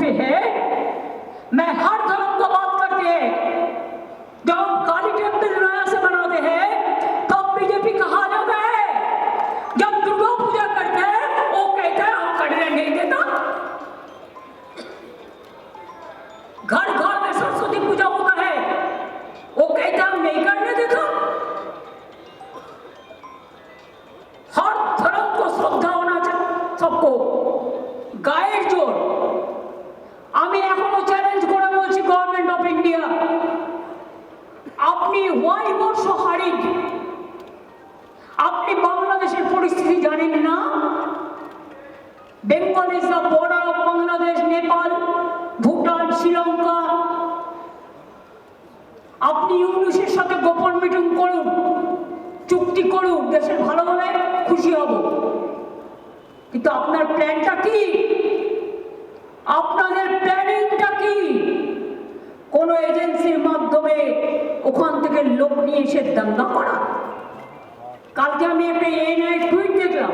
पे है। मैं हर পরিস্থিতি জানেন না? Bengal is border of Bangladesh, Nepal, Bhutan, Sri. আপনি ইউনুসের সাথে গোপন মিটিং করুন, চুক্তি করুন, দেশের ভালো হলে খুশি হব। কিন্তু আপনার প্ল্যানটা কি? আপনাদের প্ল্যানিংটা কি? কোন এজেন্সির মাধ্যমে ওখান থেকে লোক নিয়ে এসে দাঙ্গা করা? কালকে আমি একটা এনআই টুইট দেখলাম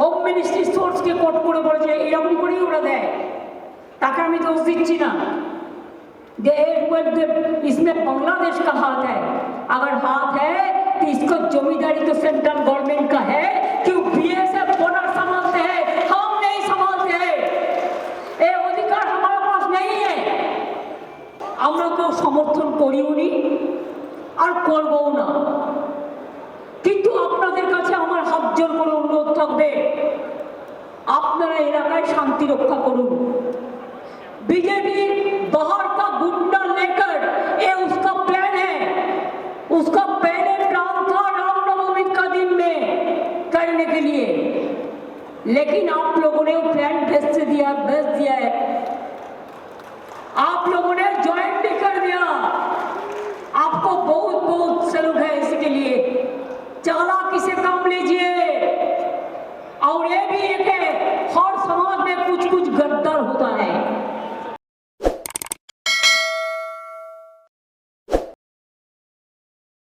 হোম মিনিস্ট্রি সোর্সকে কোট করে বলেছে এরকম করেই ওরা দেয় তাকে আমি দোষ দিচ্ছি না दे इसमें बांग्लादेश का हाथ है अगर हाथ है तो इसको जमींदारी तो सेंट्रल गवर्नमेंट का है कि बीएसएफ बॉर्डर संभालते हैं हम नहीं संभालते हैं ये अधिकार हमारे पास नहीं है আমরা কেউ সমর্থন করিও নি আর করবও না হবে। আপনারা এলাকায় শান্তি রক্ষা করুন। बीजेपी उसका पहले प्लान था रामनवमी का दिन में करने के लिए लेकिन आप लोगों ने प्लान भेज दिया भेज दिया है आप लोगों ने ज्वाइन भी कर दिया